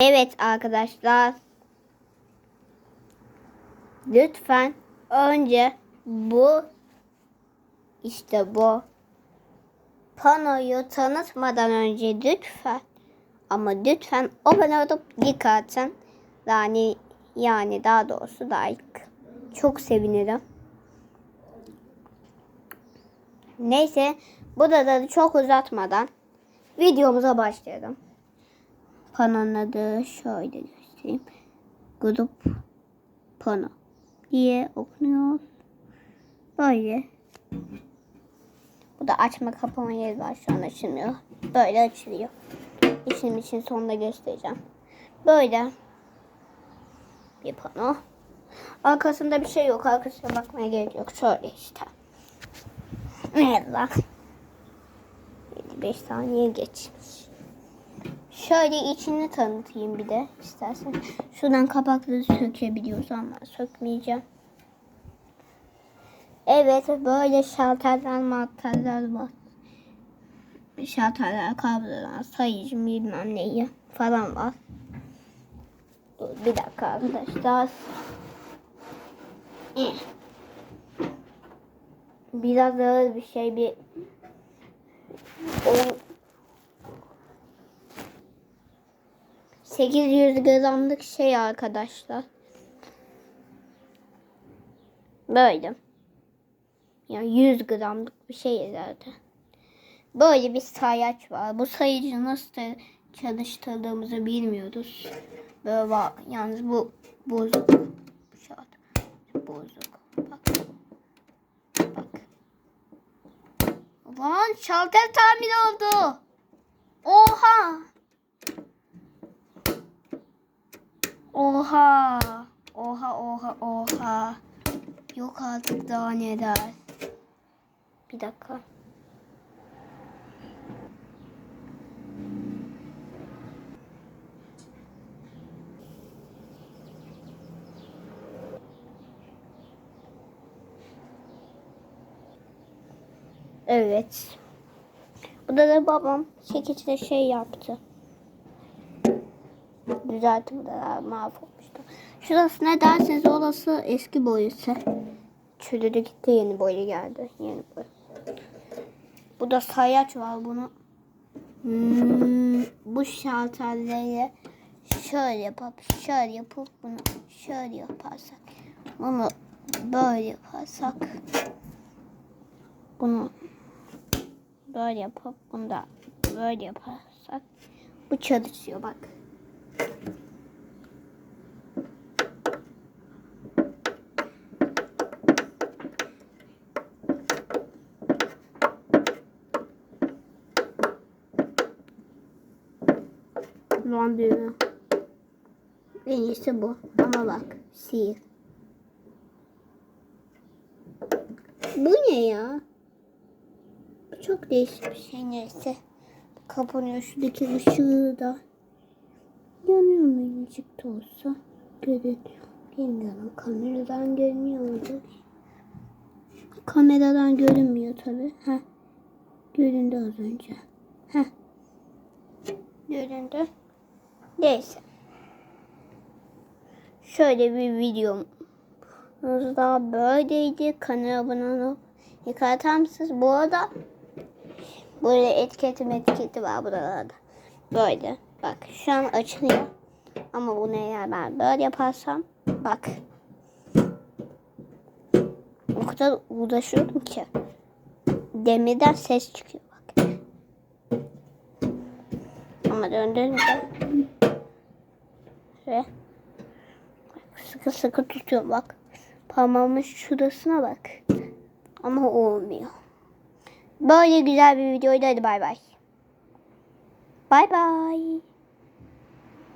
Evet arkadaşlar. Lütfen önce bu işte bu panoyu tanıtmadan önce lütfen ama lütfen abone olup dikkaten yani yani daha doğrusu like çok sevinirim. Neyse bu da, da çok uzatmadan videomuza başlayalım. Panonun adı şöyle göstereyim. Grup pano diye okunuyor. Böyle. Bu da açma kapama yeri var şu an açılmıyor. Böyle açılıyor. İşim için sonunda göstereceğim. Böyle bir pano. Arkasında bir şey yok. Arkasına bakmaya gerek yok. Şöyle işte. Merhaba. 55 saniye geçmiş. Şöyle içini tanıtayım bir de istersen. Şuradan kapakları sökebiliyorsan ben sökmeyeceğim. Evet böyle şalterler malterler var. Şalterler, kablolar, sayıcı bilmem neyi falan var. Dur, bir dakika arkadaşlar. Biraz ağır bir şey bir 800 gramlık şey arkadaşlar. Böyle. Yani 100 gramlık bir şey zaten. Böyle bir sayaç var. Bu sayıcı nasıl çalıştırdığımızı bilmiyoruz. Böyle var. Yalnız bu bozuk. Şöyle. Bozuk. Bak. Bak. Lan şalter tamir oldu. Oha. Oha. Oha oha oha. Yok artık daha neler. Bir dakika. Evet. Burada da babam çekiçle şey yaptı. Düzelttim de mahvolmuştu. Şurası ne derseniz orası eski boyası. Çürüdü gitti yeni boyu geldi. Yeni boy. Bu da sayaç var bunu. Hmm, bu şalterleri şöyle yapıp şöyle yapıp bunu şöyle yaparsak bunu böyle yaparsak bunu böyle yapıp bunu da böyle yaparsak bu çalışıyor bak. Lan büyüğü. En iyisi bu. Ama bak sihir. Bu ne ya? Çok değişik bir şey neyse. Kapanıyor şuradaki ışığı da. Yanıyor minicik de olsa? Görünüyor. Bilmiyorum kameradan görünüyor mudur? Kameradan görünmüyor tabi. Heh. Göründü az önce. Heh. Göründü. Neyse. Şöyle bir videomuz daha böyleydi. Kanala abone olup yıkatar mısınız? Bu arada böyle etiketi etiketi var buralarda. Böyle. Bak şu an açılıyor. Ama bunu eğer ben böyle yaparsam bak. O kadar uğraşıyordum ki. Demirden ses çıkıyor bak. Ama döndürünce ve sıkı sıkı tutuyor bak. Parmağımın şurasına bak. Ama olmuyor. Böyle güzel bir videoydu. Hadi bay bay. Bay bay.